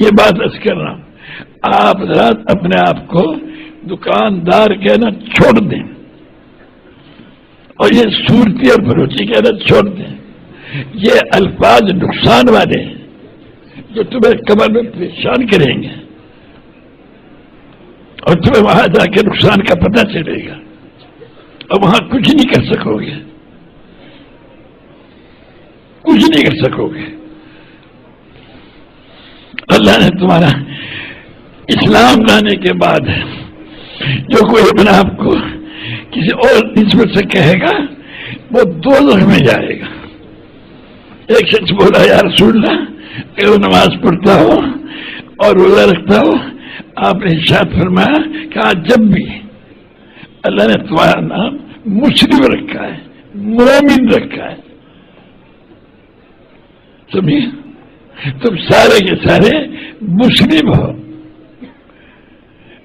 یہ بات اس کر رہا ہوں آپ رات اپنے آپ کو دکاندار کہنا چھوڑ دیں۔ اور یہ صورتی اور بروچی کہنا چھوڑ دیں۔ یہ الفاظ نقصان والے ہیں، جو تمہیں کمر میں پریشان کریں گے۔ اور تمہیں وہاں جا کے نقصان کا پتہ چلے گا۔ اور وہاں کچھ نہیں کر سکو گے۔ کچھ نہیں کر سکو گے۔ اللہ تمہارا اسلام لانے کے بعد۔ جو کوئی اپنے آپ کو کسی اور نسبت سے کہے گا، وہ دو لوگ میں جائے گا۔ ایک شخص بولا، یا رسول اللہ کہ وہ نماز پڑھتا ہو اور روزہ رکھتا ہو آپ نے ارشاد فرمایا کہ آج جب بھی اللہ نے تمہارا نام مسلم رکھا ہے، مومن رکھا ہے۔ سمجھے؟ تم سارے کے سارے مسلم ہو،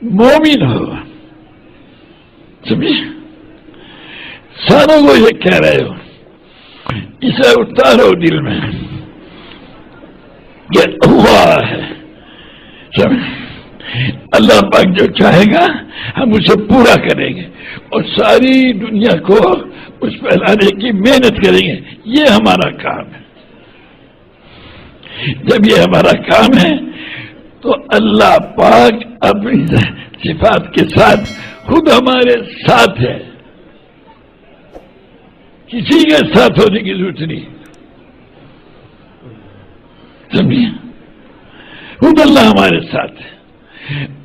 مومن ہو۔ سمجھے؟ ساروں کو یہ کہہ رہے ہو۔ اسے اتارو دل میں یہ ہوا ہے۔ سمجھ اللہ پاک جو چاہے گا، ہم اسے پورا کریں گے۔ اور ساری دنیا کو اس پہ لانے کی محنت کریں گے۔ یہ ہمارا کام ہے۔ جب یہ ہمارا کام ہے، تو اللہ پاک اپنی صفات کے ساتھ خود ہمارے ساتھ ہے۔ کسی کے ساتھ ہونے کی ضرورت نہیں۔ سمجھے؟ خود اللہ ہمارے ساتھ ہے۔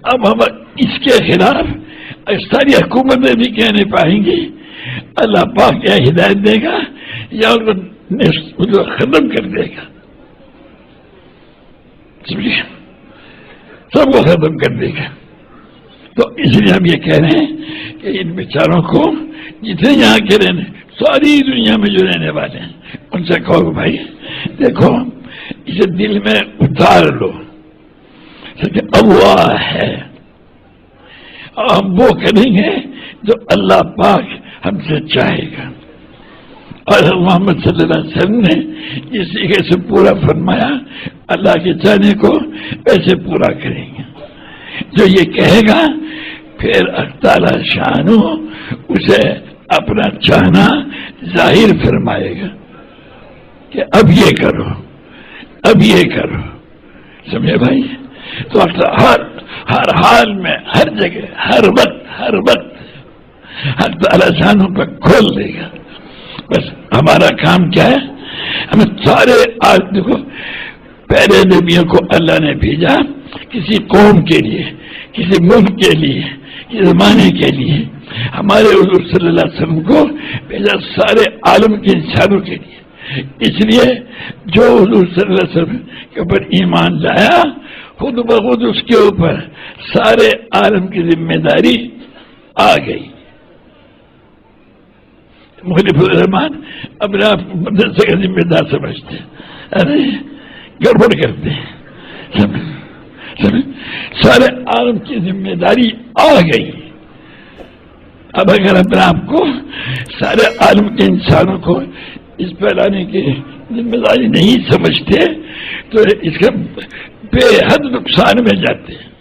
اب ہم اس کے خلاف ساری حکومتیں بھی کہہ نہیں پائیں گی اللہ پاک یا ہدایت دے گا یا ان کو ختم کر دے گا۔ سمجھے؟ سب کو ختم کر دے گا۔ تو اس لیے ہم یہ کہہ رہے ہیں کہ ان بیچاروں کو جتنے یہاں کے رہنے، ساری دنیا میں جو رہنے والے ہیں، ان سے کہو بھائی، دیکھو، اسے دل میں اتار لو۔ اللہ ہے۔ ہم وہ کریں گے جو اللہ پاک ہم سے چاہے گا۔ اور محمد صلی اللہ علیہ وسلم نے اس طریقے سے پورا فرمایا، اللہ کے چاہنے کو ایسے پورا کریں گے۔ جو یہ کہے گا، پھر تعالی شانو اسے اپنا چاہنا ظاہر فرمائے گا کہ اب یہ کرو، اب یہ کرو۔ سمجھے بھائی؟ تو ہر ہر حال میں، ہر جگہ، ہر وقت ہر وقت، ہر تعالی جانوں پہ کھول دے گا۔ بس ہمارا کام کیا ہے؟ ہمیں سارے آج دیکھو، پہلے نبیوں کو اللہ نے بھیجا کسی قوم کے لیے، کسی ملک کے لیے، کسی زمانے کے لیے۔ ہمارے حضور صلی اللہ علیہ وسلم کو بھیجا سارے عالم کے انسانوں کے لیے۔ اس لیے جو حضور صلی اللہ علیہ وسلم کے اوپر ایمان لایا، خود بخود اس کے اوپر سارے عالم کی ذمہ داری آ گئی۔ مختلف الرحمان اپنے آپ کو مدرسے کا ذمہ دار سمجھتے ارے، گڑبڑ کرتے سارے عالم کی ذمہ داری آ گئی۔ اب اگر اپنے آپ کو سارے عالم کے انسانوں کو اس پھیلانے کی ذمہ داری نہیں سمجھتے، تو اس کا بے حد نقصان میں جاتے ہیں۔